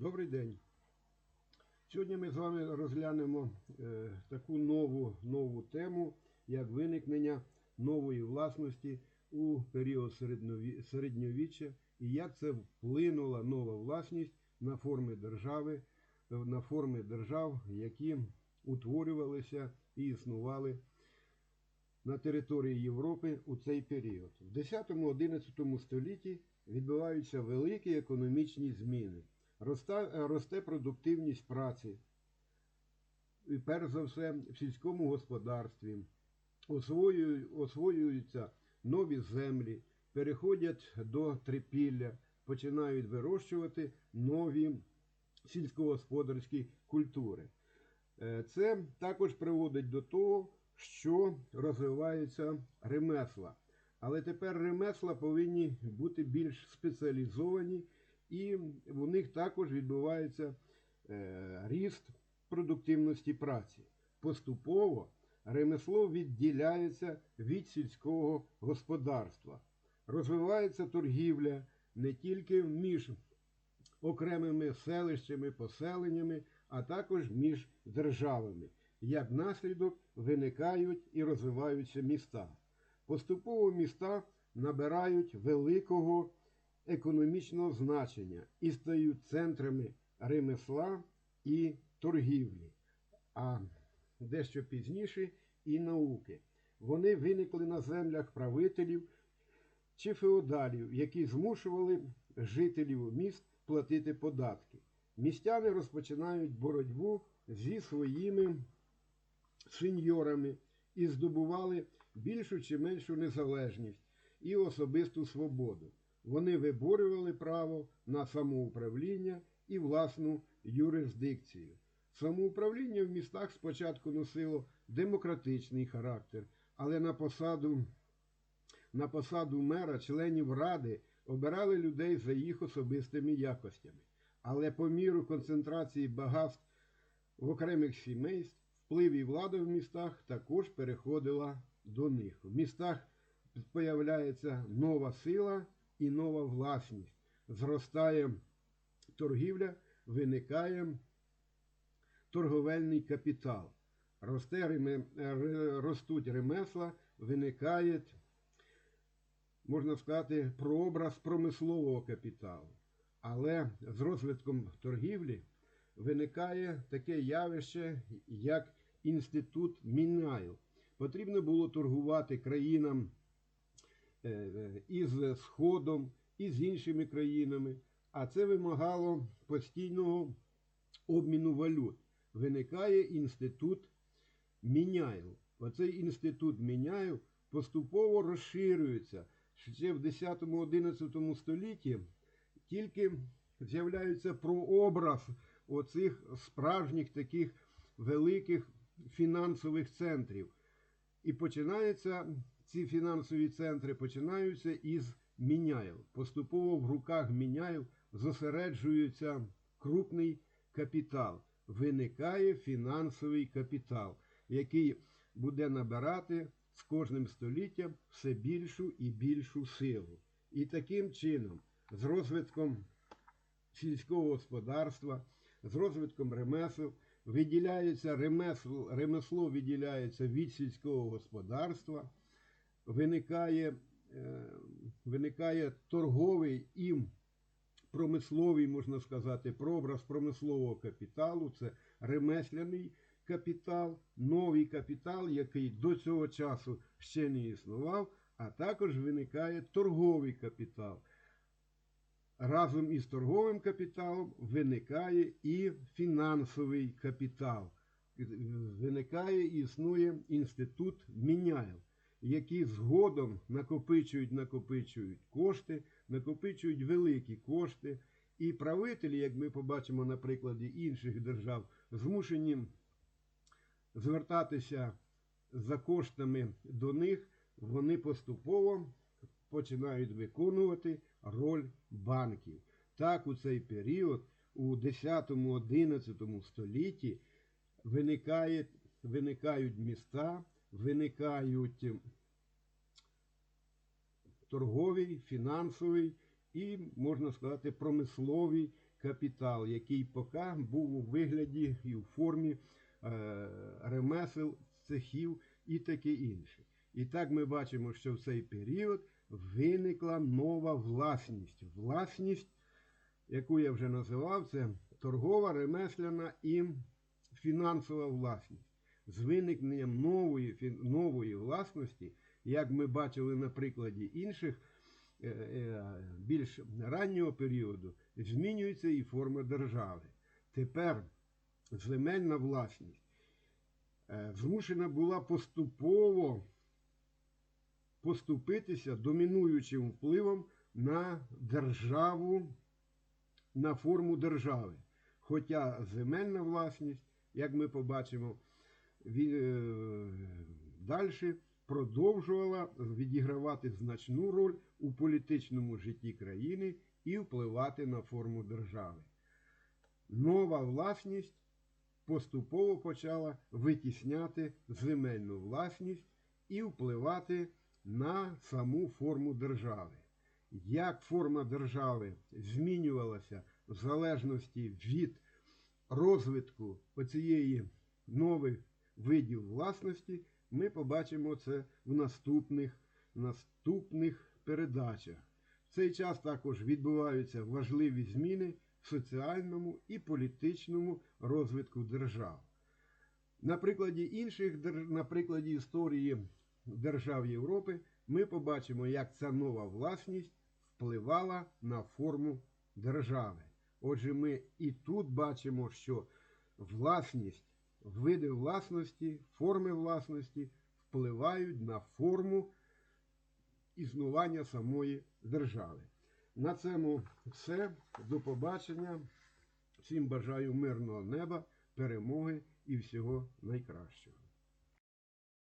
Добрий день. Сьогодні ми з вами розглянемо е, таку нову, нову тему, як виникнення нової власності у період середньовіччя і як це вплинула нова власність на форми держави, е, на форми держав, які утворювалися і існували на території Європи у цей період. В 10-11 столітті відбуваються великі економічні зміни. Роста, росте продуктивність праці, і перш за все в сільському господарстві. Освоюються нові землі, переходять до трипілля, починають вирощувати нові сільськогосподарські культури. Е, Це також приводить до того, що розвиваються ремесла. Але тепер ремесла повинні бути більш спеціалізовані, і в них також відбувається е, ріст продуктивності праці. Поступово ремесло відділяється від сільського господарства. Розвивається торгівля не тільки між окремими селищами, поселеннями, а також між державами. Як наслідок виникають і розвиваються міста. Поступово міста набирають великого економічного значення і стають центрами ремесла і торгівлі, а дещо пізніше і науки. Вони виникли на землях правителів чи феодалів, які змушували жителів міст платити податки. Містяни розпочинають боротьбу зі своїми сеньорами і здобували більшу чи меншу незалежність і особисту свободу. Вони виборювали право на самоуправління і власну юрисдикцію. Самоуправління в містах спочатку носило демократичний характер, але на посаду на посаду мера членів ради обирали людей за їх особистими якостями. Але по міру концентрації багатств в окремих сімейств вплив і влада в містах також переходила до них. В містах появляється нова сила і нова власність. Зростає торгівля, виникає торговельний капітал. Росте ростуть ремесла, виникає, можна сказати, прообраз промислового капіталу. Але з розвитком торгівлі виникає таке явище, як інститут мінаю. Потрібно було торгувати країнам із Сходом, і з іншими країнами, а це вимагало постійного обміну валют. Виникає інститут міняю. Оцей інститут міняю поступово розширюється. Ще в 10-11 столітті тільки з'являється прообраз оцих справжніх таких великих фінансових центрів. І починаються ці фінансові центри починаються із міняїв. Поступово в руках міняїв зосереджується крупний капітал. Виникає фінансовий капітал, який буде набирати з кожним століттям все більшу і більшу силу. І таким чином, з розвитком сільського господарства, з розвитком ремесел, виділяється ремесло, ремесло відділяється від сільського господарства, виникає, е, виникає торговий і промисловий, можна сказати, прообраз промислового капіталу, це ремесляний капітал, новий капітал, який до цього часу ще не існував, а також виникає торговий капітал. Разом із торговим капіталом виникає і фінансовий капітал. Виникає і існує інститут міняїв, які згодом накопичують, накопичують кошти, накопичують великі кошти. І правителі, як ми побачимо на прикладі інших держав, змушені звертатися за коштами до них, вони поступово починають виконувати роль банків. Так, у цей період, у 10-11 столітті, виникає, виникають міста, виникають торговий, фінансовий і, можна сказати, промисловий капітал, який поки був у вигляді і у формі е, ремесел, цехів і таке інше. І так ми бачимо, що в цей період виникла нова власність. Власність, яку я вже називав, це торгова, ремесляна і фінансова власність. З виникненням нової, нової власності, як ми бачили на прикладі інших е, е, більш раннього періоду, змінюється і форма держави. Тепер земельна власність е, змушена була поступово поступитися домінуючим впливом на державу, на форму держави. Хоча земельна власність, як ми побачимо, далі продовжувала відігравати значну роль у політичному житті країни і впливати на форму держави. Нова власність поступово почала витісняти земельну власність і впливати на саму форму держави. Як форма держави змінювалася в залежності від розвитку оцієї нових видів власності, ми побачимо це в наступних, наступних передачах. В цей час також відбуваються важливі зміни в соціальному і політичному розвитку держав. На прикладі інших, на прикладі історії держав Європи, ми побачимо, як ця нова власність впливала на форму держави. Отже, ми і тут бачимо, що власність, види власності, форми власності впливають на форму існування самої держави. На цьому все. До побачення. Всім бажаю мирного неба, перемоги і всього найкращого.